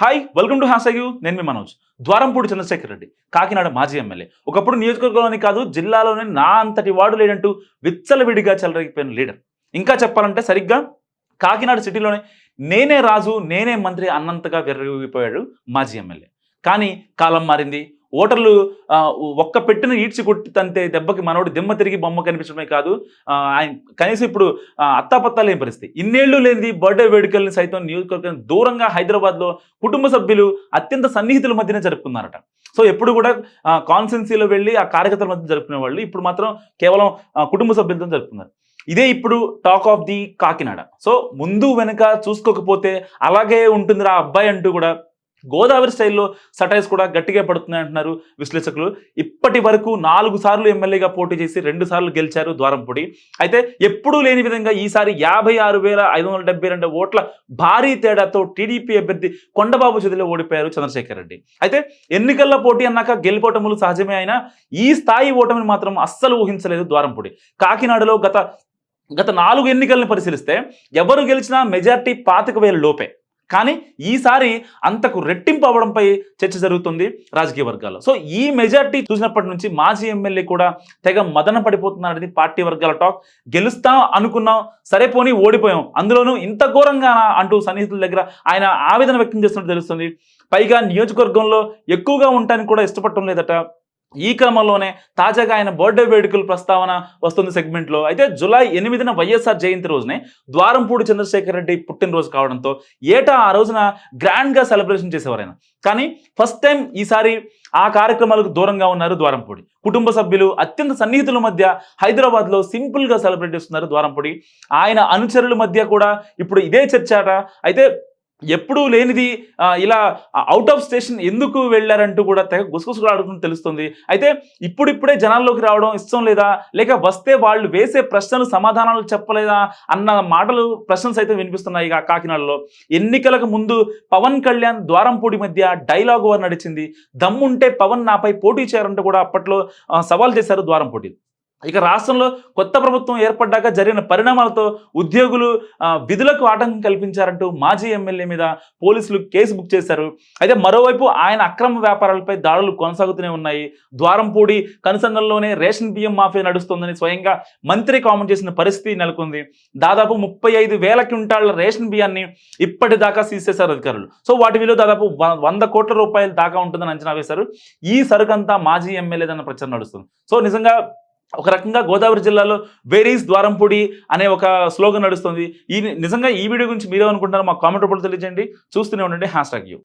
Hi welcome to hash నేను మీ మనోజ్. ద్వారంపూడి చంద్రశేఖర్ రెడ్డి కాకినాడ మాజీ MLA. ఒకప్పుడు నియోజకవర్గంలోని కాదు జిల్లాలోనే నా అంతటి వాడు లేడంటూ విచ్చలవిడిగా చెలరగిపోయిన లీడర్. ఇంకా చెప్పాలంటే సరిగ్గా కాకినాడ సిటీలోనే నేనే రాజు నేనే మంత్రి అన్నంతగా విర్రగిపోయాడు మాజీ ఎమ్మెల్యే. కానీ కాలం మారింది ఓటర్లు ఒక్క పెట్టిన ఈడ్చి కొట్టి తంతే దెబ్బకి మనోడు దిమ్మ తిరిగి బొమ్మ కనిపించడమే కాదు ఆయన కనీసం ఇప్పుడు ఆ, అత్తాపత్తా లేని పరిస్థితి? ఇన్నేళ్ళు లేనిది బర్త్డే వేడుకల్ని సైతం నియోజకవర్గం దూరంగా హైదరాబాద్లో కుటుంబ సభ్యులు అత్యంత సన్నిహితుల మధ్యనే జరుపుకున్నారట. సో ఎప్పుడు కూడా కాన్సెన్సీలో వెళ్ళి ఆ కార్యకర్తల మధ్య జరుపుకునే వాళ్ళు ఇప్పుడు మాత్రం కేవలం కుటుంబ సభ్యులతో జరుపుకున్నారు. ఇదే ఇప్పుడు talk of the Kakinada. So ముందు వెనుక చూసుకోకపోతే అలాగే ఉంటుందిరా అబ్బాయి అంటూ కూడా గోదావరి స్టైల్లో సటైల్స్ కూడా గట్టిగా పడుతున్నాయి అంటున్నారు విశ్లేషకులు. ఇప్పటి వరకు నాలుగు సార్లు ఎమ్మెల్యేగా పోటీ చేసి రెండు సార్లు గెలిచారు ద్వారంపూడి. అయితే ఎప్పుడూ లేని విధంగా ఈసారి యాభై ఆరు వేల ఐదు వందల డెబ్బై రెండు ఓట్ల భారీ తేడాతో టీడీపీ అభ్యర్థి కొండబాబు చదిలో ఓడిపోయారు చంద్రశేఖర్ రెడ్డి. అయితే ఎన్నికల్లో పోటీ అన్నాక గెలిపోటములు సహజమే అయినా ఈ స్థాయి ఓటమిని మాత్రం అస్సలు ఊహించలేదు ద్వారంపూడి. కాకినాడలో గత గత నాలుగు ఎన్నికలను పరిశీలిస్తే ఎవరు గెలిచినా మెజార్టీ పాతిక వేల లోపే. కానీ ఈసారి అంతకు రెట్టింపు అవ్వడంపై చర్చ జరుగుతుంది రాజకీయ వర్గాల్లో. సో ఈ మెజార్టీ చూసినప్పటి నుంచి మాజీ ఎమ్మెల్యే కూడా తెగ మదన పడిపోతున్నాడని పార్టీ వర్గాల టాక్. గెలుస్తాం అనుకున్నాం సరే పోనీ ఓడిపోయాం. అందులోనూ ఇంత ఘోరంగా అంటూ సన్నిహితుల దగ్గర ఆయన ఆవేదన వ్యక్తం చేస్తున్నట్టు తెలుస్తుంది. పైగా నియోజకవర్గంలో ఎక్కువగా ఉండటానికి కూడా ఇష్టపడటం లేదట ఈ క్రమంలోనే తాజాగా ఆయన బర్త్డే వేడుకల ప్రస్తావన వస్తుంది సెగ్మెంట్లో. అయితే జూలై ఎనిమిదిన వైఎస్ఆర్ జయంతి రోజునే ద్వారంపూడి చంద్రశేఖర్ రెడ్డి పుట్టినరోజు కావడంతో ఏటా ఆ రోజున గ్రాండ్గా సెలబ్రేషన్ చేసేవారు ఆయన కానీ ఫస్ట్ టైం ఈసారి ఆ కార్యక్రమాలకు దూరంగా ఉన్నారు ద్వారంపూడి. కుటుంబ సభ్యులు అత్యంత సన్నిహితుల మధ్య హైదరాబాద్లో సింపుల్గా సెలబ్రేట్ చేస్తున్నారు ద్వారంపూడి. ఆయన అనుచరుల మధ్య కూడా ఇప్పుడు ఇదే చర్చాట అయితే ఎప్పుడూ లేనిది ఇలా అవుట్ ఆఫ్ స్టేషన్ ఎందుకు వెళ్ళారంటూ కూడా తెగ గుసగుసలాడుతుంది తెలుస్తుంది. అయితే ఇప్పుడిప్పుడే జనాల్లోకి రావడం ఇష్టం లేదా? లేక వస్తే వాళ్ళు వేసే ప్రశ్నలు సమాధానాలు చెప్పలేదా? అన్న మాటలు ప్రశ్నలు సైతం వినిపిస్తున్నాయి ఇక కాకినాడలో. ఎన్నికలకు ముందు పవన్ కళ్యాణ్ ద్వారంపూడి మధ్య డైలాగ్ వారు నడిచింది. దమ్ముంటే పవన్ నాపై పోటీ చేయాలంటూ కూడా అప్పట్లో సవాల్ చేశారు ద్వారంపూడి. ఇక రాష్ట్రంలో కొత్త ప్రభుత్వం ఏర్పడ్డాక జరిగిన పరిణామాలతో ఉద్యోగులు విధులకు ఆటంకం కల్పించారంటూ మాజీ ఎమ్మెల్యే మీద పోలీసులు కేసు బుక్ చేశారు. అయితే మరోవైపు ఆయన అక్రమ వ్యాపారాలపై దాడులు కొనసాగుతూనే ఉన్నాయి. ద్వారంపూడి కనుసంగంలోనే రేషన్ బియ్యం మాఫియా నడుస్తోందని స్వయంగా మంత్రి కామెంట్ చేసిన పరిస్థితి నెలకొంది. దాదాపు ముప్పై ఐదు వేల క్వింటాళ్ళ రేషన్ బియ్యాన్ని ఇప్పటిదాకా సీసేశారు చేశారు అధికారులు. సో వాటి విలువ దాదాపు వంద కోట్ల రూపాయల దాకా ఉంటుందని అంచనా వేశారు. ఈ సరుకంతా మాజీ ఎమ్మెల్యేదన్న ప్రచారం నడుస్తుంది. సో నిజంగా ఒక రకంగా గోదావరి జిల్లాలో వేరీస్ ద్వారంపూడి అనే ఒక స్లోగన్ నడుస్తుంది. ఈ నిజంగా ఈ వీడియో గురించి మీరే మా కామెంట్ రూపంలో తెలియజేయండి. చూస్తూనే ఉండండి. Hash tag you